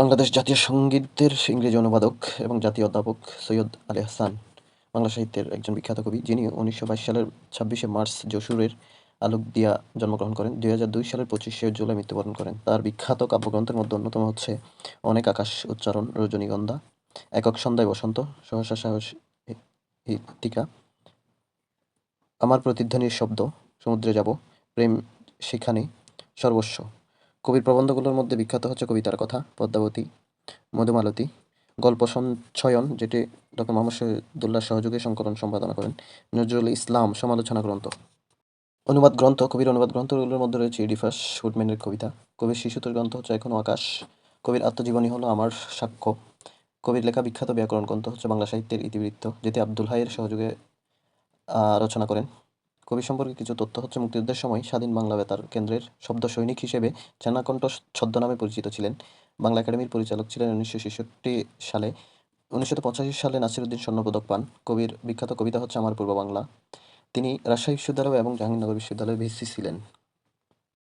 বাংলাদেশ জাতীয় সঙ্গীতের ইংরেজি অনুবাদক এবং জাতীয় অধ্যাপক সৈয়দ আলী হাসান, বাংলা সাহিত্যের একজন বিখ্যাত কবি, যিনি উনিশশো বাইশ সালের ছাব্বিশে মার্চ যশোরের আলুকদিয়া জন্মগ্রহণ করেন। দুই হাজার দুই সালের পঁচিশে জুলাই মৃত্যুবরণ করেন। তার বিখ্যাত কাব্যগ্রন্থের মধ্যে অন্যতম হচ্ছে অনেক আকাশ উচ্চারণ, রজনীগন্ধা, একক সন্ধ্যায় বসন্ত, সহসা সাহস টিকা আমার প্রতিধ্বনির শব্দ, সমুদ্রে যাব, প্রেম সেখানে সর্বস্ব। কবির প্রবন্ধগুলোর মধ্যে বিখ্যাত হচ্ছে কবিতার কথা, পদ্মাবতী, মধুমালতী, গল্প সঞ্চয়ন, যেটি ডক্টর মোহাম্মদ শহীদুল্লাহ সহযোগে সংকলন সম্পাদনা করেন, নজরুল ইসলাম সমালোচনা গ্রন্থ। অনুবাদ গ্রন্থ, কবির অনুবাদ গ্রন্থগুলোর মধ্যে রয়েছে ইডিফাস ফুটম্যানের কবিতা, কবির শিশুতোষ গ্রন্থ হচ্ছে এখনও আকাশ, কবির আত্মজীবনী হলো আমার সাক্ষ্য, কবির লেখা বিখ্যাত ব্যাকরণ গ্রন্থ হচ্ছে বাংলা সাহিত্যের ইতিবৃত্ত, যেটি আব্দুল হাইয়ের সহযোগে রচনা করেন। কবি সম্পর্কে কিছু তথ্য হচ্ছে মুক্তিযুদ্ধের সময় স্বাধীন বাংলা বেতার কেন্দ্রের শব্দ সৈনিক হিসেবে চেনাকণ্ঠ ছদ্মনামে পরিচিত ছিলেন। বাংলা একাডেমির পরিচালক ছিলেন উনিশশো ছেষট্টি সালে। উনিশশো পঁচাশি সালে নাসিরুদ্দিন স্বর্ণপদক পান। কবির বিখ্যাত কবিতা হচ্ছে আমার পূর্ব বাংলা তিনি রাজশাহী বিশ্ববিদ্যালয় এবং জাহাঙ্গীরনগর বিশ্ববিদ্যালয়ে ভিসি ছিলেন।